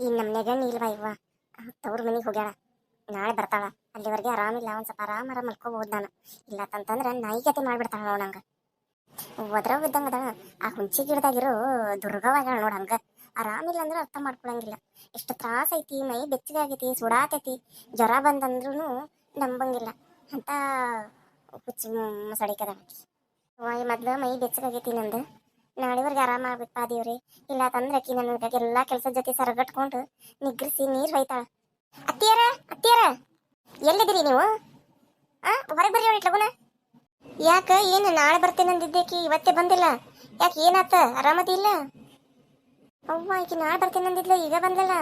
ಈ ನಮ್ಮ ನೆಗಣ್ಣಿ ಇಲ್ವಾ ಇವ್ವ. ತವ್ರ ಮನೆಗೆ ಹೋಗ್ಯಾಳ. ನಾಳೆ ಬರ್ತಾಳ. ಅಲ್ಲಿವರೆಗೆ ಆರಾಮಿಲ್ಲ, ಒಂದು ಸ್ವಲ್ಪ ಆರಾಮರ ಮಲ್ಕೋಬಹುದು ನಾನು. ಇಲ್ಲ ಅಂತಂದ್ರೆ ನಾಯಿಗತೆ ಮಾಡ್ಬಿಡ್ತಾಳ ನೋಡ್ ಹಂಗ. ಒದ್ರ ಅದಾಳ. ಆ ಹುಂಚಿ ಗಿಡದಾಗಿರೋ ದುರ್ಗವಾಗ್ಯಾಳ ನೋಡ್ ಹಂಗ. ಆರಾಮಿಲ್ಲ ಅಂದ್ರೆ ಅರ್ಥ ಮಾಡ್ಕೊಳಂಗಿಲ್ಲ. ಎಷ್ಟು ತ್ರಾಸ ಐತಿ, ಮೈ ಬೆಚ್ಚಗಾಗೈತಿ ಸುಡಾತೈತಿ. ಜ್ವರ ಬಂದಂದ್ರೂ ನಂಬಂಗಿಲ್ಲ. ಅಂತ ಹುಚ್ಚಿ ಮಸಡಿಕದ ವಾಯ್, ಮೊದ್ಲು ಮೈ ಬೆಚ್ಚಗಾಗೈತಿ ನಂದು. ನಾಳೆವರೆಗೆ ಆರಾಮ ಆಗ್ಬೇಕು ಪಾದಿವ್ರಿ ಇಲ್ಲ ತಂದ್ರೆ ಅಕ್ಕಿ ನನಗೆ ಎಲ್ಲ ಕೆಲಸದ ಜೊತೆ ಸರಗಟ್ಕೊಂಡು ನಿಗ್ರಿಸಿ ನೀರು ಹೊಯ್ತಾಳ. ಅತ್ತಿಯರ ಅತ್ತಿಯರ, ಎಲ್ಲಿದ್ದೀರಿ ನೀವು? ಆ, ಹೊರಗೆ ಬರ್ರಿ ಅವಳಿ ಲಗುನ. ಯಾಕ, ಏನು ನಾಳೆ ಬರ್ತೇನೆ ಅಂದಿದ್ದೆಕಿ ಇವತ್ತೇ ಬಂದಿಲ್ಲ. ಯಾಕೆ ಏನಾತ, ಆರಾಮದಿ ಇಲ್ಲ? ಅವ್ವ ಈಕಿ ನಾಳೆ ಬರ್ತೇನೆ ಅಂದಿದ್ಲ, ಈಗ ಬಂದಲ್ಲ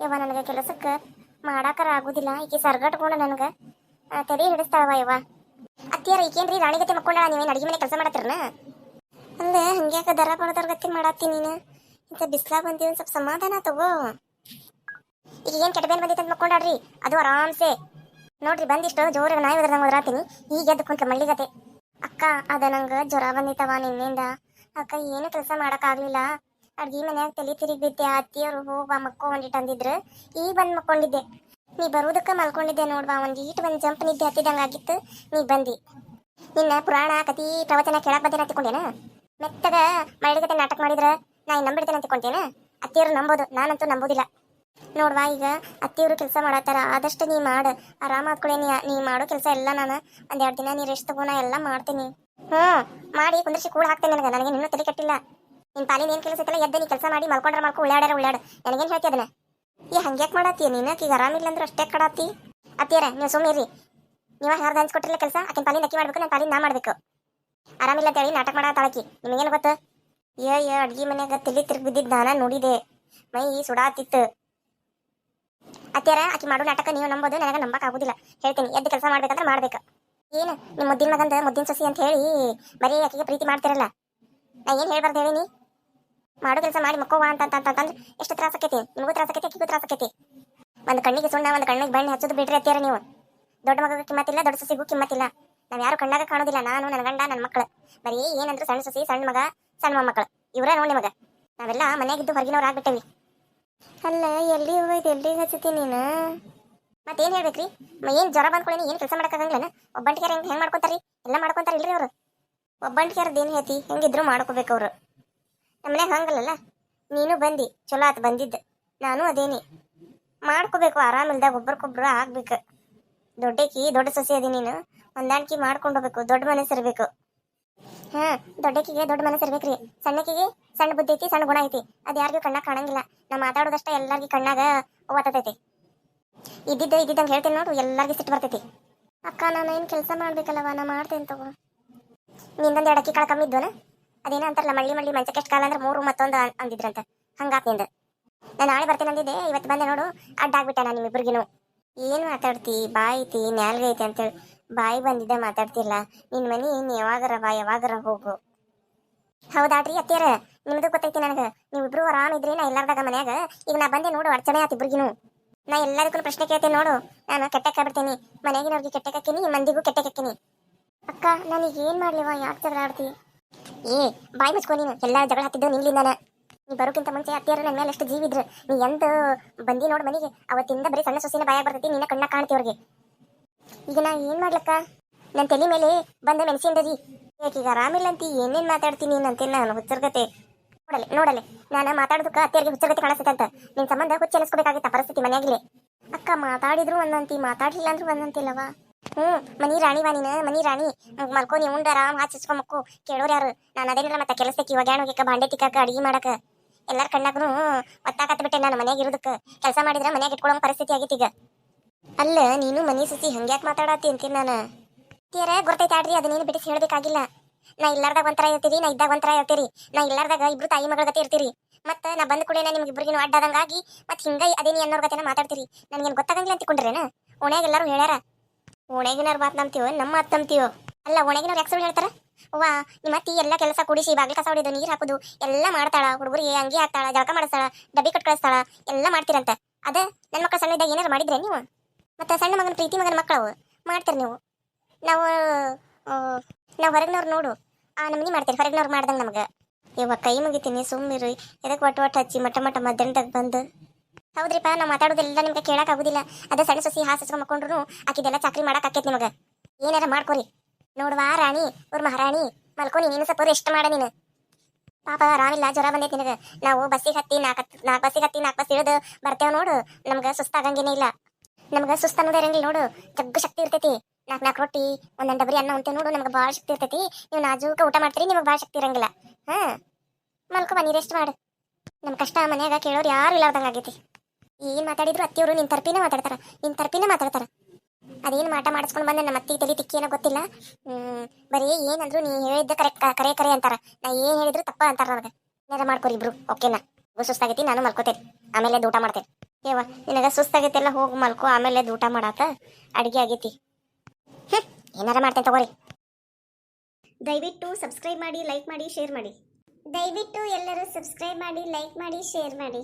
ಯವ್ವ, ನನಗೆ ಕೆಲಸಕ್ಕೆ ಮಾಡಾಕರ ಆಗುದಿಲ್ಲ, ಈಕಿ ಸರ್ಗಟ್ಕೊಂಡು ನನಗೆ. ತಲೆ ಹಿಡಿಸ್ತಾಳವ ಯವ್ವ. ಅತ್ತಿಯರ, ಈಕೇನ್ರಿ ರಾಣಿಗತೆ ಮಕ್ಕೊಂಡ ನೀವೇನು ಅಡಿಗೆ ಮನೆ ಕೆಲಸ ಮಾಡತ್ತಿರನ? ಅಲ್ಲೇ ಹಂಗ್ಯಾಕ ದರ ಪಡದವ್ರ ಗತಿ ಮಾಡತ್ತಿ ನೀನು? ಇಂಥ ಬಿಸ್ಲಾಗ ಬಂದಿ ಒಂದ್ ಸ್ವಲ್ಪ ಸಮಾಧಾನ ತಗೋ. ಈಗ ಏನ್ ಕೆಟ್ಟ ಬೇನ್ ಬಂದಿತ್ತು ಅಂತ ಮಕ್ಕೊಂಡಾಡ್ರಿ? ಅದು ಆರಾಮ್ಸೆ. ನೋಡ್ರಿ ಬಂದಿಷ್ಟು ಜೋರಾಗ ನಾಯಿ ಒದ್ರದಂಗ ಒದರಾತೀನಿ. ಈಗ ಎದ್ದು ಕುಂತ ಮಳ್ಳಿಗತೆ. ಅಕ್ಕ, ಅದ ನಂಗ ಜ್ವರ ಬಂದಿತ್ತವ ನಿನ್ನಿಂದ. ಅಕ್ಕ, ಏನು ಕೆಲಸ ಮಾಡಕ್ ಆಗ್ಲಿಲ್ಲ. ಅಡ್ಗಿ ಮನ್ಯಾಗ ತಲೆ ತಿರುಗಿ ಬಿದ್ದೆ. ಅತ್ತಿಯವರು ಹೋಗ ಮಕ್ಕ ಒಂದಿಟ್ಟು ಅಂದಿದ್ರು ಈಗ ಬಂದ್ ಮಕ್ಕೊಂಡಿದ್ದೆ. ನೀ ಬರುವುದಕ್ಕ ಮಲ್ಕೊಂಡಿದ್ದೆ ನೋಡ್ವಾ. ಒಂದ್ ಈಟ್ ಬಂದ್ ಜಂಪ್ ನಿದ್ದೆ ಹತ್ತಿದಂಗ ಆಗಿತ್ತು. ನೀ ಬಂದಿ. ನಿನ್ನ ಪುರಾಣ ಕತಿ ಪ್ರವಚನ ಕೇಳಕ್ ಬಂದೇನ ತಿಳ್ಕೊಂಡೇನ? ಮೆತ್ತಗ ಮಳ್ಳಿಗತೆ ನಾಟಕ ಮಾಡಿದ್ರ ನಾ ನಂಬಿಡ್ತೇನೆ ಅಂತಕೊಂತೇನೆ? ಅತ್ತಿಯವರು ನಂಬೋದು, ನಾನಂತೂ ನಂಬೋದಿಲ್ಲ. ನೋಡ್ವಾ ಈಗ ಅತ್ತಿಯವರು ಕೆಲಸ ಮಾಡತ್ತಾರ, ಆದಷ್ಟು ನೀ ಮಾಡ. ಆರಾಮ ಆದ್ಕೊಳ್ಳಿ ನೀ ನೀ ಮಾಡೋ ಕೆಲಸ ಎಲ್ಲ ನಾನು. ಒಂದ್ ಎರಡು ದಿನ ನೀ ರೆಸ್ಟ್ ತಗೋಣ ಎಲ್ಲ ಮಾಡ್ತೀನಿ. ಹ್ಮ್, ಮಾಡಿ ಕುಂದರ್ಶಿ ಕೂಡ ಹಾಕ್ತೇನೆ ನನಗೆ ನನಗೆ ಇನ್ನೂ ತಲೆ ಕಟ್ಟಿಲ್ಲ. ನಿನ್ ಪಾಲಿನ ಏನು ಕೆಲಸ ಐತಲ್ಲ, ಎದ್ದ ನೀ ಕೆಲಸ ಮಾಡಿ ಮಲ್ಕೊಂಡ್ರೆ ಮಲ್ಕೊ ಉಳ್ಳಾಡ್ಯಾರ ಉಳ್ಳಾಡ ನನಗೇನ್ ಹೇಳ್ತಿ ಅದನ್ನ? ಈ ಹಂಗ್ಯಾಕ್ ಮಾಡತ್ತೀಯ ನೀನು? ಈಗ ಆರಾಮಿಲ್ಲ ಅಂದ್ರೆ ಅಷ್ಟೇ ಕಡಾತಿ. ಅತ್ತಿಯರ, ನೀವು ಸುಮ್ಮನೆ ಇರ್ರಿ ನೀವ ಯಾರ್ದು ಹಂಚ್ಕೊಟ್ಟಿಲ್ಲ ಕೆಲಸ, ಆಕಿನ ಪಾಲಿನ ಅಕ್ಕಿ ಮಾಡ್ಬೇಕು ನನ್ನ ಪಾಲಿನ ನಾ ಮಾಡ್ಬೇಕು. ಆರಾಮಿಲ್ಲ ಅಂತೇಳಿ ನಾಟಕ ಮಾಡತ್ತಾಳಕಿ ನಿಮಗೇನು ಗೊತ್ತು? ಏ ಏ ಅಡ್ಗಿ ಮನ್ಯಾಗ ತಲೆ ತಿರುಗಿ ಬಿದ್ದಿದ್ದ ನಾನ ನೋಡಿದೆ. ಮೈ ಸುಡಾತಿತ್ತು. ಅತ್ಯಾರ ಆಕಿ ಮಾಡೋ ನಾಟಕ ನೀವು ನಂಬೋದು, ನನಗೆ ನಂಬಕ್ ಆಗುದಿಲ್ಲ. ಹೇಳ್ತೀನಿ, ಎದ್ದು ಕೆಲಸ ಮಾಡ್ಬೇಕಂದ್ರೆ ಮಾಡ್ಬೇಕು. ಏನು ನಿಮ್ಮ ಮುದ್ದಿನ ಮಗಂದ ಮುದ್ದಿನ ಸೊಸಿ ಅಂತ ಹೇಳಿ ಬರೀ ಆಕಿಗೆ ಪ್ರೀತಿ ಮಾಡ್ತಿರಲ್ಲ? ನಾ ಏನು ಹೇಳ್ಬಾರ್ದು ಹೇಳಿನಿ ಮಾಡೋ ಕೆಲಸ ಮಾಡಿ ಮಕ್ಕವ ಅಂತ ಅಂತ ಅಂತಂದ್ರೆ ಎಷ್ಟು ತ್ರಾಸ ಆಕೈತಿ? ನಿಮಗೂ ತ್ರಾಸ ಆಕೈತಿ, ಆಕಿಗೂ ತ್ರಾಸ ಆಕೈತಿ? ಒಂದು ಕಣ್ಣಿಗೆ ಸುಣ್ಣ, ಒಂದು ಕಣ್ಣಿಗೆ ಬಣ್ಣ ಹಚ್ಚೋದು ಬಿಡ್ರಿ ಅತ್ಯಾರ ನೀವು. ದೊಡ್ಡ ಮಗಗೆ ಕಿಮ್ಮತ್ತಿಲ್ಲ, ದೊಡ್ಡ ಸೊಸಿಗೂ ಕಿಮ್ಮತ್ತಿಲ್ಲ. ನಾವ್ ಯಾರು ಕಣ್ಣಾಗ ಕಾಣೋದಿಲ್ಲ, ನಾನು ನನ್ನ ಗಂಡ ನನ್ನ ಮಕ್ಕಳು ಬರೀ ಏನಂದ್ರು ಸಣ್ಣ ಸಸಿ ಸಣ್ಣ ಮಗ ಸಣ್ಣ ಮೊಮ್ಮಕ್ಕಳು. ಇವರೇ ನೋಡಿ ಮಗ ನಾವೆಲ್ಲ ಮನೆಯಾಗಿದ್ದು ಹೊರಗಿನವ್ರು ಆಗ್ಬಿಟ್ಟೇವಿ. ಅಲ್ಲ, ಎಲ್ಲಿ ಹೋಯ್ತು ಎಲ್ಲಿ ಹಚ್ಚತಿ ನೀನು? ಮತ್ತೇನ್ ಹೇಳ್ಬೇಕ್ರಿ? ಏನು ಜ್ವರ ಬಂದ್ಕೊಳ್ಳಿ ಏನು ಕೆಲಸ ಮಾಡೋಕ್ಕಾಗಂಗಿಲ್ಲ ಒಬ್ಬಂಟಿಗೆ ಹೆಂಗ್ ಹೆಂಗ್ ಮಾಡ್ಕೊತಾರಿ ಎಲ್ಲ ಮಾಡ್ಕೊಂತಾರ ಇಲ್ರಿ ಅವ್ರು. ಒಬ್ಬಂಟಿಗೆ ಏನು ಹೇಳ್ತಿ? ಹೆಂಗಿದ್ರು ಮಾಡ್ಕೋಬೇಕು ಅವ್ರು. ನಮ್ಮನೆ ಹಂಗಲ್ಲಲ್ಲ? ನೀನು ಬಂದಿ, ಚಲೋ ಆತು ಬಂದಿದ್ದ. ನಾನು ಅದೇನಿ. ಮಾಡ್ಕೋಬೇಕು, ಆರಾಮಿಲ್ದಾಗ ಒಬ್ರಿಗೊಬ್ರು ಆಗ್ಬೇಕು. ದೊಡ್ಡಕಿ ದೊಡ್ಡ ಸಸಿ ಅದಿ ನೀನು. ಹೊಂದಾಣಿಕೆ ಮಾಡ್ಕೊಂಡು ಹೋಗ್ಬೇಕು, ದೊಡ್ಡ ಮನಸ್ಸು ಇರ್ಬೇಕು. ಹಾ ದೊಡ್ಡಕಿಗೆ ದೊಡ್ಡ ಮನಸ್ಸು ಇರ್ಬೇಕ್ರಿ. ಸಣ್ಣಕಿಗೆ ಸಣ್ಣ ಬುದ್ಧಿ ಐತಿ, ಸಣ್ಣ ಗುಣ ಐತಿ. ಅದ್ ಯಾರಿಗೂ ಕಣ್ಣಾಗ ಕಾಣಂಗಿಲ್ಲ. ನಾ ಮಾತಾಡೋದಷ್ಟ ಎಲ್ಲಾರ್ಗಿ ಕಣ್ಣಾಗ ಓವತ್ತೈತಿ. ಇದ್ದಿದ್ದ ಇದ್ದಿದ್ದಂಗೆ ಹೇಳ್ತೀನಿ ನೋಡು, ಎಲ್ಲಾರ್ಗಿ ಸಿಟ್ಟು ಬರ್ತೈತಿ. ಅಕ್ಕ, ನಾನು ಏನು ಕೆಲಸ ಮಾಡ್ಬೇಕಲ್ಲವ ನಾ ಮಾಡ್ತೇನೆ ತಗೋ. ನಿಂದೊಂದು ಎರಡು ಅಕ್ಕಿ ಕಾಳು ಕಮ್ಮಿ ಇದ್ವನ ಅದೇನೋ ಅಂತಾರಲ್ಲ, ಮಳ್ಳಿ ಮಳ್ಳಿ ಮಂಚಕ್ಕೆ ಕಾಲ ಅಂದ್ರೆ ಮೂರು ಮತ್ತೊಂದು ಅಂದಿದ್ರಂತೆ. ಹಂಗಾತ್ನಿಂದ. ನಾನು ನಾಳೆ ಬರ್ತೇನೆ ಅಂದಿದ್ದೆ, ಇವತ್ತು ಬಂದೆ ನೋಡು, ಅಡ್ಡ ಆಗ್ಬಿಟ್ಟೆ ನಾನು ನಿಮ್ಮಿಬ್ರಿಗಿನು. ಏನು ಮಾತಾಡ್ತಿ? ಬಾಯಿ ಐತಿ ನ್ಯಾಲ್ಗೈತಿ ಅಂತೇಳಿ ಬಾಯಿ ಬಂದಿದ್ದೆ ಮಾತಾಡ್ತಿಲ್ಲ ನಿನ್ ಮನಿ ಇನ್ ಯಾವಾಗರ ಬಾ, ಯಾವಾಗರ ಹೋಗು. ಹೌದಾಡ್ರಿ ಅತ್ತಿಯರ? ನಿಮ್ದು ಗೊತ್ತೈತಿ ನನಗೆ. ನೀವಿಬ್ರು ಆರಾಮ್ ಇದ್ರಿ ನಾ ಇಲ್ಲಾರ್ದಾಗ ಮನ್ಯಾಗ? ಈಗ ನಾ ಬಂದೆ ನೋಡು, ಅಡ್ಚಣೆ ಆತಿ ಇಬ್ರಿಗಿನು. ನಾ ಎಲ್ಲದಕ್ಕೂ ಪ್ರಶ್ನೆ ಕೇಳ್ತೀನಿ ನೋಡು. ನಾನು ಕೆಟ್ಟಕ್ಕೆ ಬಿಡ್ತೇನೆ. ಮನೆಯಾಗಿನವ್ರಿಗೆ ಕೆಟ್ಟಕ್ಕಿನಿ ಮಂದಿಗೂ ಕೆಟ್ಟಕ್ಕಿನಿ ಅಕ್ಕ, ನನಗೆ ಏನ್ ಮಾಡ್ಲಿವ? ಯಾಕೆ ಜಗಳ ಆಡ್ತಿ? ಏ, ಬಾಯಿ ಮುಚ್ಕೊ ನೀನು. ಎಲ್ಲ ಜಗಳ ಹತ್ತಿದ್ದು ನಿನ್ಲಿಂದಾನ ನೀ ಬರೋಕ್ಕಿಂತ ಮುಂಚೆ ಅತ್ತಿಯರು ನನ್ನ ಮೇಲೆ ಎಷ್ಟು ಜೀವ ಇದ್ರು, ನೀ ಎಂತ ಬಂದಿ ನೋಡು ಮನೆಗೆ, ಅವತ್ತಿಂದ ಬರೀ ಸಣ್ಣ ಸೊಸಿನ ಬಾಯಾಗ ಬರ್ತೈತಿ, ನಿನ್ನ ಕಣ್ಣ ಕಾಣ್ತಿ ಅವ್ರಿಗೆ ಈಗ ನಾ ಏನ್ ಮಾಡ್ಲಕ್ಕ? ನನ್ನ ತಲೆ ಮೇಲೆ ಬಂದ ಮೆಣಸಿಂದದಿ ಈಗ ಆರಾಮಿಲ್ಲಂತಿ, ಏನೇನ್ ಮಾತಾಡ್ತೀನಿ ನಂತೆ ನಾನು ಹುಚ್ಚರ್ಗತೆ. ನೋಡಲೆ ನೋಡಲೆ, ನಾನು ಮಾತಾಡೋದಕ್ಕ ಅತ್ತಿಯರಿಗೆ ಹುಚ್ಚರ್ಗತೆ ಕಾಣಿಸ್ತಂತ ನಿನ್ ಸಂಬಂಧ ಹುಚ್ಚ ಪರಿಸ್ಥಿತಿ ಮನೆಯಾಗಿಲೆ ಅಕ್ಕ, ಮಾತಾಡಿದ್ರು ಒಂದಂತಿ, ಮಾತಾಡ್ಲಿಲ್ಲ ಅಂದ್ರೂ ಒಂದಂತಿಲ್ಲವ ಹ್ಮ್, ಮನಿ ರಾಣಿವಾ ನೀನು, ಮನಿ ರಾಣಿ. ಮಲ್ಕೋ ನೀವು ಉಂಡ ಆರಾಮ್ ಹಾಚಿಸ್ಕೊ ಮಕ್ಕು. ಕೇಳೋರು ಯಾರು? ನಾನು ಅದೇನಿಲ್ಲ ಮತ್ತೆ, ಕೆಲಸಕ್ಕೆ ಇವಾಗ ಬಾಂಡೆ ತಿಕ್ಕಾಕ, ಅಡಿಗೆ ಮಾಡಕ. ಎಲ್ಲಾರ ಕಣ್ಣಾಗೂ ಒತ್ತಾಕತ್ ಬಿಟ್ಟೆ ನಾನು ಮನ್ಯಾಗ ಇರೋದಕ್ಕೆ ಕೆಲಸ ಮಾಡಿದ್ರೆ ಮನೆಗೆ ಇಟ್ಕೊಳ್ಳೋ ಪರಿಸ್ಥಿತಿ ಆಗೈತಿ ಈಗ. ಅಲ್ಲ, ನೀನು ಮನೆ ಸುಸಿ ಹಂಗ್ಯಾಕೆ ಮಾತಾಡತ್ತಿ ಅಂತೀನಿ ನಾನು? ತೀರ ಗೊತ್ತೈತೆ ಆಡ್ರಿ ಅದನ್ನೇನು ಬಿಡಿಸಿ ಹೇಳಬೇಕಾಗಿಲ್ಲ. ನಾ ಇಲ್ಲಾರ್ದಾಗ ಒಂಥರ ಇರ್ತೀರಿ ನಾ ಇದ್ದಾಗ ಒಂಥರ ಇರ್ತೀರಿ ನಾ ಇಲ್ಲಾರ್ದಾಗ ಇಬ್ರು ತಾಯಿ ಮಗಳ ಗತೆ ಇರ್ತೀರಿ. ಮತ್ತೆ ನಾ ಬಂದ ಕೂಡ ನಿಮ್ಗೆ ಇಬ್ರಿಗಿನ ಅಡ್ಡಾದಂಗಾಗಿ ಮತ್ತೆ ಹಿಂಗ ಅದೇನಿ ಅನ್ನೋರ್ ಗತೆನ ಮಾತಾಡ್ತೀರಿ. ನನಗೇನು ಗೊತ್ತಾಗಂಗಿಲ್ಲ ಅಂತಿಕೊಂಡ್ರೇನ? ಓಣ್ಯಾಗ ಎಲ್ಲರೂ ಹೇಳ್ಯಾರ? ಓಣ್ಯಾಗಿನವ್ರ ಮಾತು ನಂಬ್ತೀವೋ, ನಮ್ಮ ಮಾತು ನಂಬ್ತೀವೋ? ಅಲ್ಲ ಓಣ್ಯಾಗಿನವ್ರು ಯಾಕೆ ಹೇಳ್ತಾರ? ವಾ ನಿಮ್ಮ ಅತ್ತಿ ಎಲ್ಲ ಕೆಲಸ ಕುಡಿಸಿ ಬಾಗಿಲು ಕಸ ಹೊಡಿದು ನೀರು ಹಾಕುದು, ಎಲ್ಲ ಮಾಡ್ತಾಳ, ಹುಡುಗರಿಗೆ ಅಂಗಿ ಹಾಕ್ತಾಳ, ಜಳಕ ಮಾಡಿಸ್ತಾಳ, ಡಬ್ಬಿ ಕಟ್ ಕಳಿಸ್ತಾಳ, ಎಲ್ಲ ಮಾಡ್ತೀರಂತ. ಅದ ನನ್ನ ಮಕ್ಕಳ ಸಣ್ಣ ಇದ್ದಾಗ ಏನಾರು ಮಾಡಿದ್ರೆ ನೀವು? ಮತ್ತೆ ಸಣ್ಣ ಮಗನ ಪ್ರೀತಿ ಮಗನ ಮಕ್ಕಳು ಮಾಡ್ತೀರಿ ನೀವು? ನಾವು ನಾವು ಹೊರಗಿನವ್ರು ನೋಡು. ಆ ನಮ್ನಿ ಮಾಡ್ತೀರಿ, ಹೊರಗಿನವ್ರು ಮಾಡ್ದಂಗೆ ನಮ್ಗೆ. ಇವ ಕೈ ಮುಗಿತೀನಿ ಸುಮ್ಮಿರಿ ಎದಕ್ಕೆ ಒಟ್ಟು ಒಟ್ಟು ಹಚ್ಚಿ ಮಟ ಮಟ ಮಧ್ಯಾಹ್ನದಾಗ ಬಂದು? ಹೌದ್ರಿಪ್ಪ ನಾ ಮಾತಾಡೋದೆಲ್ಲ ನಿಮ್ಗೆ ಕೇಳೋಕ್ಕಾಗೋದಿಲ್ಲ ಅದೇ ಸಣ್ಣ ಸೊಸಿ ಹಾಸಿಸ್ಕೊಂಡು ಮಕ್ಕೊಂಡ್ರು ಆಕಿದೆಲ್ಲ ಚಾಕ್ರಿ ಮಾಡಕ್ ಆಕೈತಿ ನಿಮಗೆ. ಏನಾರ ಮಾಡ್ಕೊರಿ. ನೋಡ್ವಾ, ರಾಣಿ ಅವ್ರ ಮಹಾರಾಣಿ, ಮಲ್ಕೊ ನೀನು ಸ್ವಲ್ಪ ರೆಸ್ಟ್ ಮಾಡ ನೀನು. ಪಾಪ ಆರಾಮಿಲ್ಲ ಜ್ವರ ಬಂದೈತಿ ನಿನಗೆ. ನಾವು ಬಸ್ಸಿಗೆ ಹತ್ತಿ ನಾಲ್ಕು ನಾಲ್ಕು ಬಸ್ಸಿಗೆ ಹತ್ತಿ ನಾಲ್ಕು ಬಸ್ ಇಳಿದು ಬರ್ತೇವೆ ನೋಡು. ನಮ್ಗೆ ಸುಸ್ತಾಗಂಗೇನೇ ಇಲ್ಲ. ನಮ್ಗೆ ಸುಸ್ತು ಅನ್ನೋದೇ ಇರಂಗಿಲ್ಲ ನೋಡು. ಜಗ್ಗು ಶಕ್ತಿ ಇರ್ತೈತಿ. ನಾಲ್ಕು ನಾಲ್ಕು ರೊಟ್ಟಿ ಒಂದೊಂದು ಡಬರಿ ಅನ್ನ ಉಂಟೆ ನೋಡು. ನಮ್ಗೆ ಭಾಳ ಶಕ್ತಿ ಇರ್ತೈತಿ. ನೀವು ನಾಜೂಕ ಊಟ ಮಾಡ್ತೀರಿ, ನಿಮಗೆ ಭಾಳ ಶಕ್ತಿ ಇರಂಗಿಲ್ಲ. ಹಾ? ಮಲ್ಕೊ, ಬನ್ನಿ ರೆಸ್ಟ್ ಮಾಡು. ನಮ್ಮ ಕಷ್ಟ ಮನ್ಯಾಗ ಕೇಳೋರು ಯಾರು ಇಲ್ಲಾರ್ದಂಗೆ ಆಗೈತಿ. ಏನ್ ಮಾತಾಡಿದ್ರು, ಅತ್ತಿಯವರು ನಿನ್ ತರ್ಪಿನ ಮಾತಾಡ್ತಾರ. ನಿನ್ ತರ್ಪಿನೇ ಮಾತಾಡ್ತಾರ. ಅದೇನು ಮಾಟ ಮಾಡಿಸ್ಕೊಂಡು ಬಂದೆ, ನಮ್ಮ ಅತ್ತಿ ತಲೆ ತಿಕ್ಕಿ ಏನೋ ಗೊತ್ತಿಲ್ಲ. ಬರೀ ಏನಂದ್ರು ನೀ ಹೇಳಿದ್ದ ಕರೆಕ್ಟ್ ಕರೆ ಕರೆ ಅಂತಾರ. ನಾ ಏನ್ ಹೇಳಿದ್ರು ತಪ್ಪ ಅಂತಾರ ನನಗೆ. ಏನಾರ ಮಾಡ್ಕೊರಿ ಇಬ್ರು ಓಕೆನಾ ಸುಸ್ತಾಗೈತಿ, ನಾನು ಮಲ್ಕೋತೇನೆ. ಆಮೇಲೆ ಊಟ ಮಾಡ್ತೇನೆ. ಏವ ನಿನಗ ಸುಸ್ತಾಗೈತೆಲ್ಲ, ಹೋಗಿ ಮಲ್ಕೋ. ಆಮೇಲೆ ಊಟ ಮಾಡಾಕ ಅಡಿಗೆ ಆಗೈತಿ. ಏನಾರ ಮಾಡ್ತೇನೆ ತಗೋರಿ. ದಯವಿಟ್ಟು ಸಬ್ಸ್ಕ್ರೈಬ್ ಮಾಡಿ ಲೈಕ್ ಮಾಡಿ ಶೇರ್ ಮಾಡಿ. ದಯವಿಟ್ಟು ಎಲ್ಲರೂ ಸಬ್ಸ್ಕ್ರೈಬ್ ಮಾಡಿ ಲೈಕ್ ಮಾಡಿ ಶೇರ್ ಮಾಡಿ.